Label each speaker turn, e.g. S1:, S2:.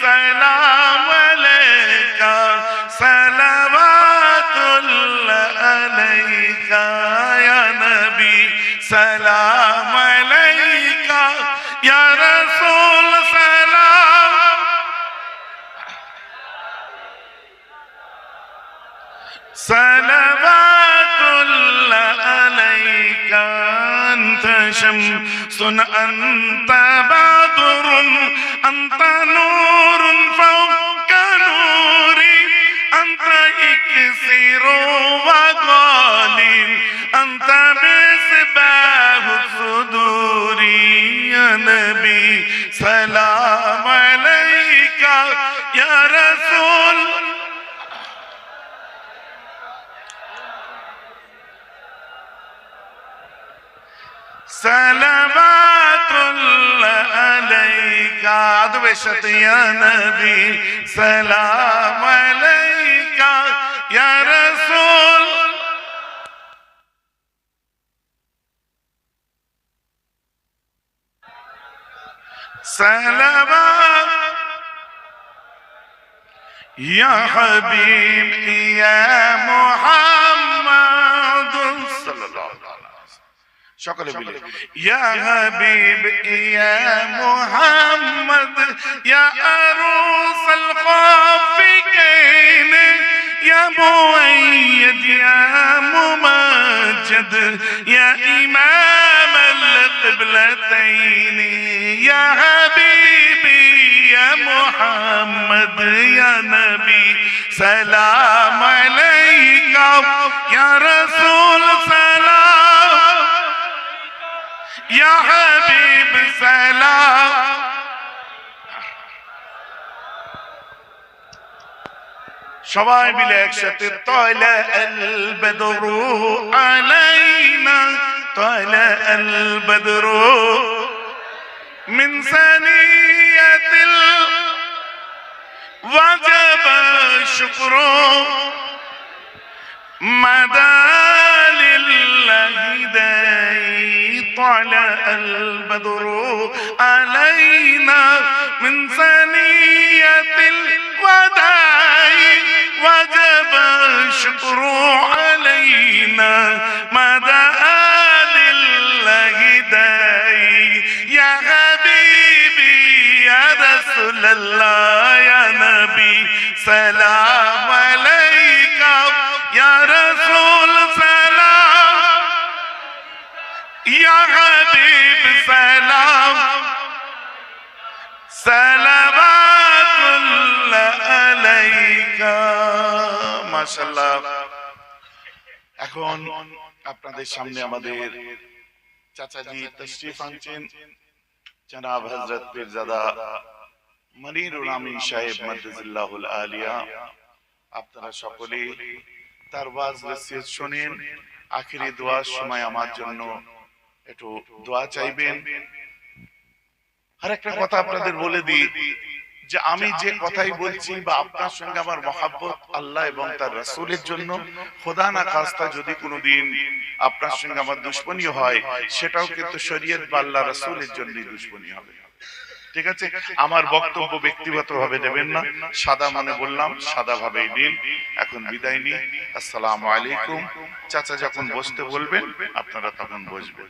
S1: سلام عليك صلوات الله عليك يا نبي سلام عليك يا رسول سلام صلوات الله عليك أنت شمس أنت بدر أنت نور فوق نوري أنت إكسير وغالي أنت مصباح الصدور يا نبي سلام عليك يا رسول صلوات الله عليك عدوشت يا نبي سلام عليك يا رسول سلامات يا حبيب يا محمد شغل بلي يا حبيب يا محمد يا عروس الخافقين يا مؤيد يا ممجد يا إمام القبلتين يا حبيبي يا محمد يا نبي سلام عليك يا رب সালাম সবাই মিলে একসাথে তয়লা আল বদরু আলাইনা, তয়লা আল বদরু মিন সানিয়াতিল ওয়াজাব শুকরু মাদা طلع البدر علينا من ثنية الوداع وجب الشكر علينا مدى لله داي يا حبيبي يا رسول الله يا نبي سلام عليك. يا حبيب سلام صلوات الله عليك ما شاء الله এখন আপনাদের সামনে আমাদের চাচাজি তশরিফ আনছেন জনাব হজরত পীরজাদা মনিরুল আমিন সাহেব মাদ্রাজুল্লাহুল আলিয়া আপনারা সকলে তার ওয়াজ নসিহত শুনেন আখিরি দোয়ার সময় আমার জন্য একটু দোয়া চাইবেন। আর একটা কথা আপনাদের বলে দিই যে আমি যে কথাই বলছি বা আপনার সঙ্গে আমার মহাব্বত আল্লাহ এবং তার রাসূলের জন্য খোদা না খাস্তা যদি কোনোদিন আপনার সঙ্গে আমার দুশ্মনী হয় সেটাও কিন্তু শরীয়ত বা আল্লাহ রাসূলের জন্যই দুশ্মনী হবে। ঠিক আছে? আমার বক্তব্য ব্যক্তিগত ভাবে নেবেন না সাদা মানে বললাম সাদা ভাবেই নিন এখন বিদায় নিই। আসসালামু আলাইকুম। চাচা যখন বসতে বলবেন আপনারা তখন বসবেন